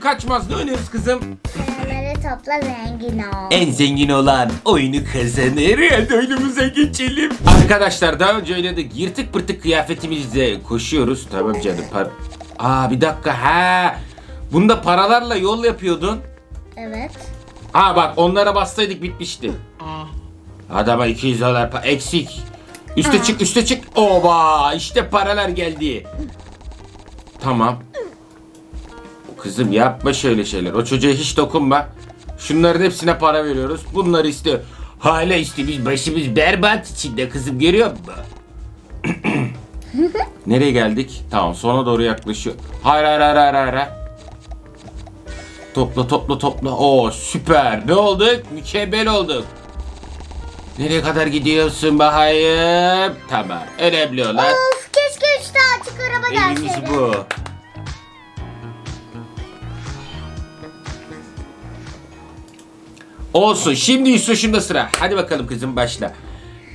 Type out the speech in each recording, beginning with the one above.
kaçmaz. Ne oynuyoruz kızım? Paraları topla zengin ol. En zengin olan oyunu kazanır. Hadi oyunumuza geçelim. Arkadaşlar daha önce oynadık. Yırtık pırtık kıyafetimizle koşuyoruz. Tamam canım. Par Aa bir dakika. Ha. Bunda paralarla yol yapıyordun. Evet. Ha bak onlara bassaydık bitmişti. Adama 200 dolar pa- eksik. Üste çık üste çık. Oba işte paralar geldi. Tamam. Kızım yapma şöyle şeyler. O çocuğa hiç dokunma. Şunların hepsine para veriyoruz. Bunları iste. Hala işte biz başımız berbat içinde kızım görüyor musun? Nereye geldik? Tamam sona doğru yaklaşıyor. Hayır hayır hayır hayır hayır. Topla topla topla. Oo süper. Ne olduk? Mükemmel olduk. Nereye kadar gidiyorsun bakayım? Tamam. Önemli olan Of keşke üç daha açık araba gelseydi. bu. Olsun. Şimdi Yusuf'un sıra. Hadi bakalım kızım başla.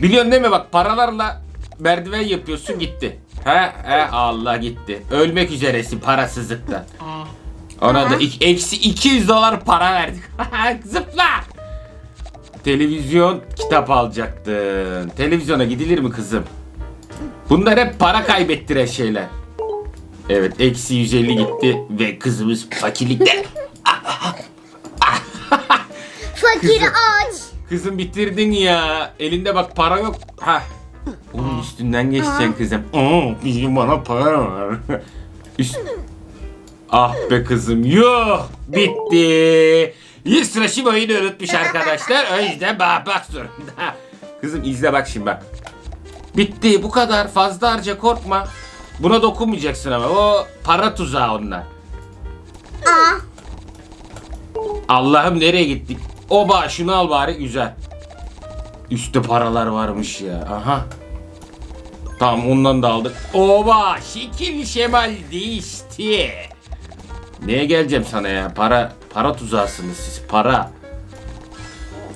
Biliyorsun değil mi bak paralarla merdiven yapıyorsun gitti. He he Allah gitti. Ölmek üzeresin parasızlıktan. Ona da ik- eksi 200 dolar para verdik. Zıpla. Televizyon kitap alacaktın. Televizyona gidilir mi kızım? Bunlar hep para kaybettiren şeyler. Evet eksi 150 gitti ve kızımız fakirlikte. Fakir aç. Kızım bitirdin ya. Elinde bak para yok. Ha. Onun üstünden geçeceksin kızım. Oo, bizim bana para var. Üst... Ah be kızım. Yuh. Bitti. Yusra şimdi oyunu unutmuş arkadaşlar. O yüzden bakmak zorunda. Kızım izle bak şimdi bak. Bitti bu kadar fazla harca korkma. Buna dokunmayacaksın ama o para tuzağı onlar. Aa. Allah'ım nereye gittik? Oba şunu al bari güzel. Üstte paralar varmış ya. Aha. Tamam ondan da aldık. Oba şekil şemal değişti. Neye geleceğim sana ya? Para para tuzağısınız siz. Para.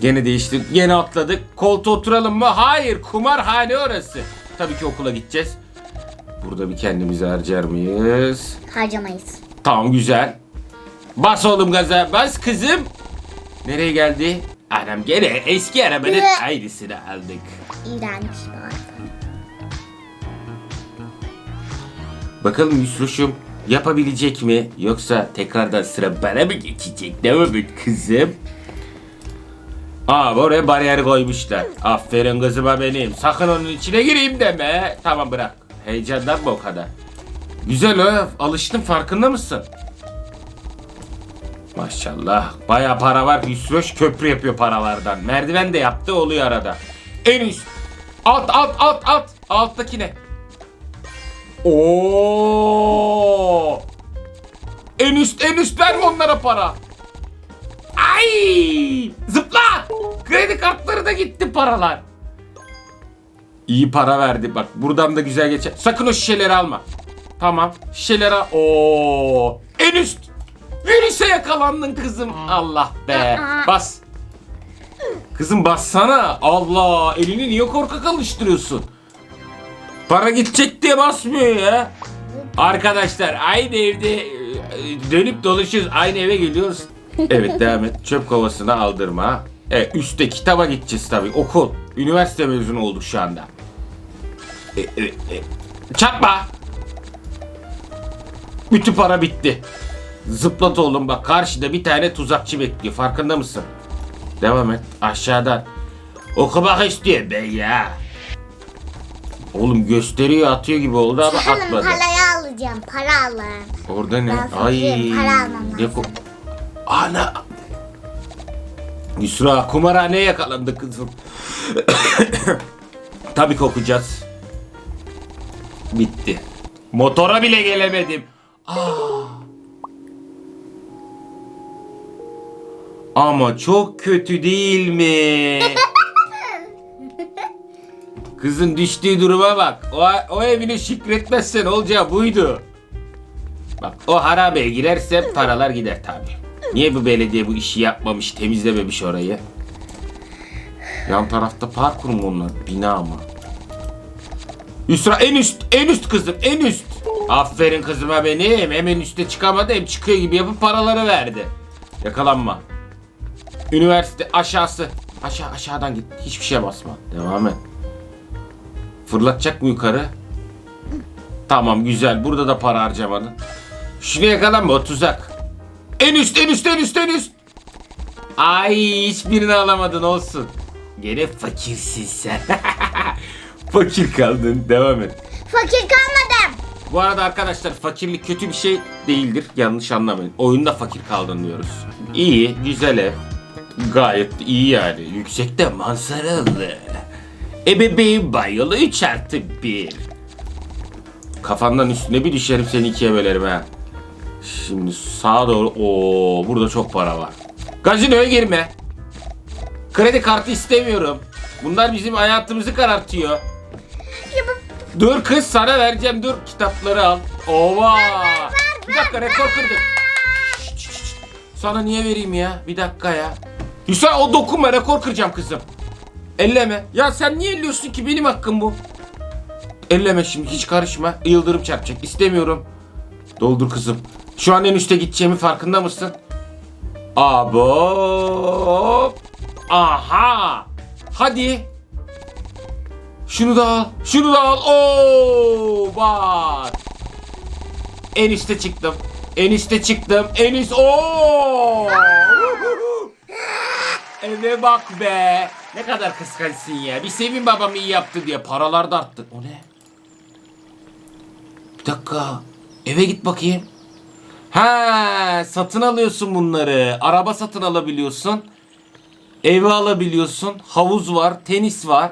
Gene değiştik. Gene atladık. Koltuğa oturalım mı? Hayır. Kumarhane orası. Tabii ki okula gideceğiz. Burada bir kendimizi harcar mıyız? Harcamayız. Tamam güzel. Bas oğlum gaza. Bas kızım. Nereye geldi? Anam gene eski arabanın aynısını aldık. İğrenç. Bakalım Yusruş'um yapabilecek mi? Yoksa tekrardan sıra bana mı geçecek? Değil mi kızım? Aa oraya bariyer koymuşlar. Aferin kızıma benim. Sakın onun içine gireyim deme. Tamam bırak. Heyecandan mı o kadar? Güzel o. Alıştın farkında mısın? Maşallah. Baya para var. Yusroş köprü yapıyor paralardan. Merdiven de yaptı oluyor arada. En üst. Alt alt alt alt. Alttaki ne? Oo! En üst en üst verme onlara para. Ay! Zıpla! Kredi kartları da gitti paralar. İyi para verdi bak. Buradan da güzel geçer. Sakın o şişeleri alma. Tamam. Şişeleri al. Oo! En üst. Virüse yakalandın kızım. Allah be. Bas. Kızım bassana. Allah. Elini niye korkak alıştırıyorsun? Para gidecek diye basmıyor ya. Arkadaşlar aynı evde e, dönüp dolaşıyoruz. Aynı eve geliyoruz. Evet devam et. Çöp kovasını aldırma. Evet üstte kitaba gideceğiz tabii. Okul. Üniversite mezunu olduk şu anda. E, e, e. Çarpma. Bütün para bitti. Zıplat oğlum bak karşıda bir tane tuzakçı bekliyor. Farkında mısın? Devam et. Aşağıdan. Okumak istiyor ben ya. Oğlum gösteriyor atıyor gibi oldu ama Hanım atmadı. parayı alacağım. Para alın. Orada ne? Ben Ay. fakirim, para almam Ne ko- Ana. Yusra kumarhaneye yakalandı kızım. Tabii kokacağız. Bitti. Motora bile gelemedim. Aa. Ama çok kötü değil mi? Kızın düştüğü duruma bak. O, o evine şükretmezsen olacağı buydu. Bak o harabeye girerse paralar gider tabi. Niye bu belediye bu işi yapmamış, temizlememiş orayı? Yan tarafta parkur mu onlar? Bina mı? Yusra en üst, en üst kızım, en üst. Aferin kızıma benim. Hemen üste çıkamadı hem çıkıyor gibi yapıp paraları verdi. Yakalanma. Üniversite aşağısı. Aşağı aşağıdan git. Hiçbir şeye basma. Devam et. Fırlatacak mı yukarı? Tamam güzel. Burada da para harcamadın. Şunu yakalanma o tuzak. En üst en üst en üst en üst. Ay hiçbirini alamadın olsun. Gene fakirsin sen. Fakir kaldın. Devam et. Fakir kalmadım. Bu arada arkadaşlar fakirlik kötü bir şey değildir. Yanlış anlamayın. Oyunda fakir kaldın diyoruz. İyi, güzel ev. Gayet iyi yani. Yüksekte manzaralı. Ebeveyn banyalı 3 artı 1. Kafandan üstüne bir düşerim seni ikiye bölerim ha. Şimdi sağa doğru. Oo, burada çok para var. Gazinoya girme. Kredi kartı istemiyorum. Bunlar bizim hayatımızı karartıyor. Dur kız sana vereceğim dur kitapları al. Ova. Bir dakika rekor kırdık. Şşt, şşt, şşt. Sana niye vereyim ya? Bir dakika ya. Hüseyin o dokunma rekor kıracağım kızım. Elleme. Ya sen niye elliyorsun ki benim hakkım bu. Elleme şimdi hiç karışma. Yıldırım çarpacak istemiyorum. Doldur kızım. Şu an en üste gideceğimi farkında mısın? Abo. Aha. Hadi. Şunu da al. Şunu da al. Oo bak. En üste çıktım. En üste çıktım. En üst. Oo. Eve bak be. Ne kadar kıskançsın ya. Bir sevin babam iyi yaptı diye. Paralar da arttı. O ne? Bir dakika. Eve git bakayım. Ha, satın alıyorsun bunları. Araba satın alabiliyorsun. Evi alabiliyorsun. Havuz var, tenis var.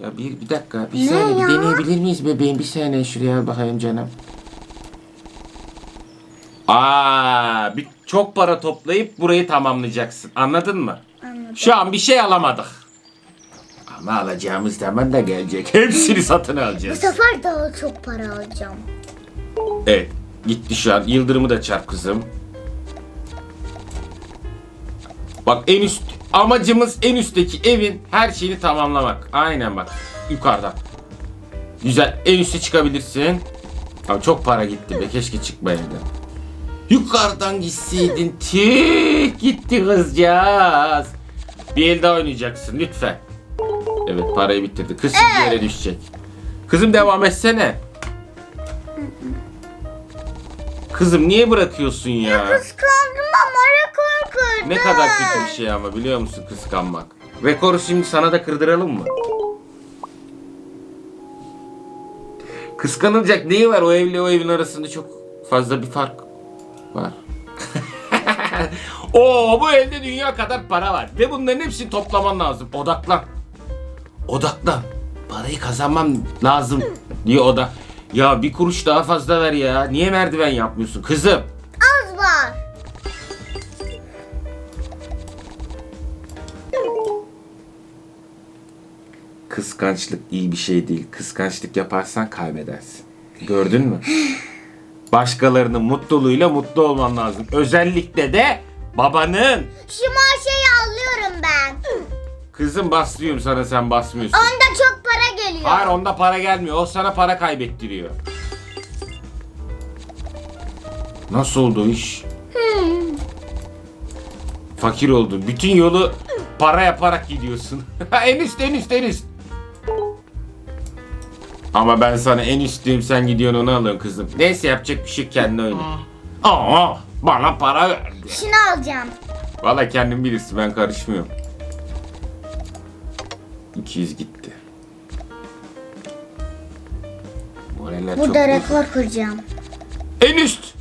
Ya bir, bir dakika, bir saniye bir deneyebilir miyiz bebeğim? Bir saniye şuraya bakayım canım. Aa, bir çok para toplayıp burayı tamamlayacaksın. Anladın mı? Anladım. Şu an bir şey alamadık. Ama alacağımız zaman da gelecek. Hepsini satın Bu alacağız. sefer daha çok para alacağım. Evet. Gitti şu an. Yıldırımı da çarp kızım. Bak en üst amacımız en üstteki evin her şeyini tamamlamak. Aynen bak. Yukarıdan. Güzel. En üste çıkabilirsin. Ama çok para gitti be. Keşke çıkmayaydı. Yukarıdan gitseydin. Tüh gitti kızcağız. Bir el daha oynayacaksın lütfen. Evet parayı bitirdi. Kız şimdi yere düşecek. Kızım devam etsene. Kızım niye bırakıyorsun ya? Kıskandım ama rekor kırdım. Ne kadar kötü bir şey ama biliyor musun kıskanmak. Rekoru şimdi sana da kırdıralım mı? Kıskanılacak neyi var o evle o evin arasında çok fazla bir fark var. Oo bu evde dünya kadar para var ve bunların hepsini toplaman lazım. Odaklan. Odaklan. Parayı kazanmam lazım diye oda. Ya bir kuruş daha fazla ver ya. Niye merdiven yapmıyorsun kızım? Az var. Kıskançlık iyi bir şey değil. Kıskançlık yaparsan kaybedersin. Gördün mü? Başkalarının mutluluğuyla mutlu olman lazım. Özellikle de babanın. Şu maaşayı alıyorum ben. Kızım basıyorum sana sen basmıyorsun. Onda çok para geliyor. Hayır onda para gelmiyor. O sana para kaybettiriyor. Nasıl oldu iş? Fakir oldun. Bütün yolu para yaparak gidiyorsun. en üst en üst en üst. Ama ben sana en üstlüyüm sen gidiyorsun onu alıyorsun kızım. Neyse yapacak bir şey yok, kendine oyna. Aa, bana para verdi. Şunu alacağım. Valla kendin bilirsin ben karışmıyorum. 200 gitti. Moraller çok Burada bozuk. rekor kıracağım. En üst.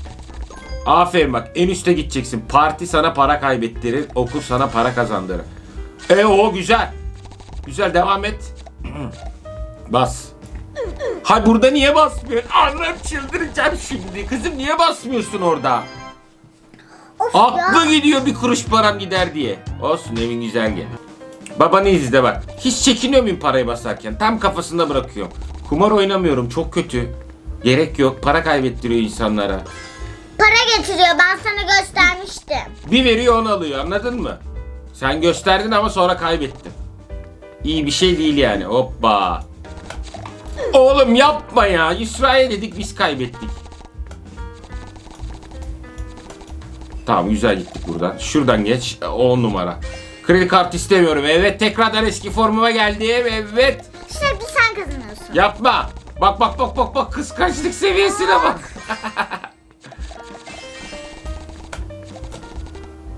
Aferin bak en üste gideceksin. Parti sana para kaybettirir. Okul sana para kazandırır. E o güzel. Güzel devam et. Bas. Hay burada niye basmıyorsun? Annem çıldıracağım şimdi. Kızım niye basmıyorsun orada? Of Aklı gidiyor bir kuruş param gider diye. Olsun evin güzel gel. Babanı izle bak. Hiç çekiniyor muyum parayı basarken? Tam kafasında bırakıyorum. Kumar oynamıyorum çok kötü. Gerek yok para kaybettiriyor insanlara. Para getiriyor ben sana göstermiştim. Bir veriyor onu alıyor anladın mı? Sen gösterdin ama sonra kaybettin. İyi bir şey değil yani hoppa. Oğlum yapma ya. Yusra'ya dedik biz kaybettik. Tamam güzel gittik buradan. Şuradan geç. 10 numara. Kredi kartı istemiyorum. Evet tekrardan eski formuma geldim. Evet. Sürekli sen kazanıyorsun. Yapma. Bak bak bak bak bak kıskançlık seviyesine bak.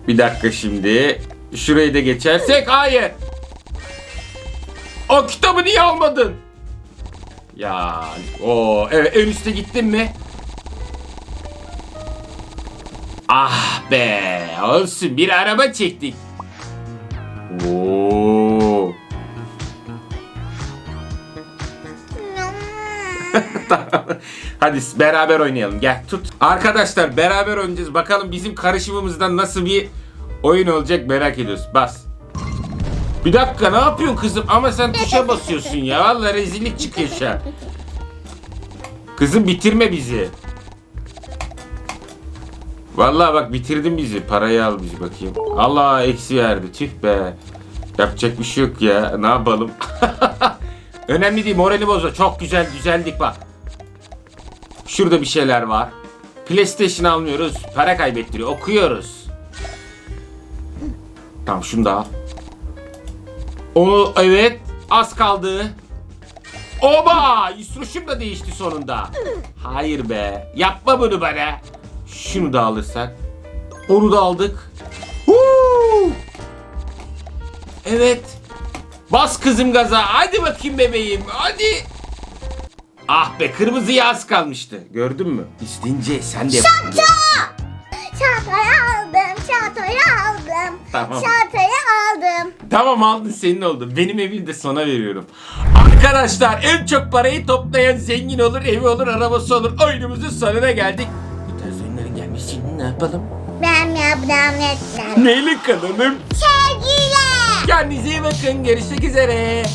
Bir dakika şimdi. Şurayı da geçersek hayır. O kitabı niye almadın? Ya o evet en üste gittin mi? Ah be olsun bir araba çektik. Oo. Hadi beraber oynayalım. Gel tut. Arkadaşlar beraber oynayacağız. Bakalım bizim karışımımızdan nasıl bir oyun olacak merak ediyoruz. Bas. Bir dakika ne yapıyorsun kızım? Ama sen tuşa basıyorsun ya. Vallahi rezillik çıkıyor şu an. Kızım bitirme bizi. Vallahi bak bitirdin bizi. Parayı al bizi bakayım. Allah eksi verdi. Tüh be. Yapacak bir şey yok ya. Ne yapalım? Önemli değil. Morali bozma. Çok güzel güzeldik bak. Şurada bir şeyler var. PlayStation almıyoruz. Para kaybettiriyor. Okuyoruz. Tamam şunu da al. Onu evet. Az kaldı. Oba! Yusruşum da değişti sonunda. Hayır be. Yapma bunu bana. Şunu da alırsak. Onu da aldık. Huu! Evet. Bas kızım gaza. Hadi bakayım bebeğim. Hadi. Ah be kırmızı az kalmıştı. Gördün mü? İstince sen de yapın. Tamam aldın senin oldu. Benim evi de sana veriyorum. Arkadaşlar en çok parayı toplayan zengin olur, evi olur, arabası olur. Oyunumuzun sonuna geldik. Bu tarz oyunların gelmesi için ne yapalım? Ben yaptım yeter. Neyle kalalım? Sevgiyle. Kendinize iyi bakın. Görüşmek üzere.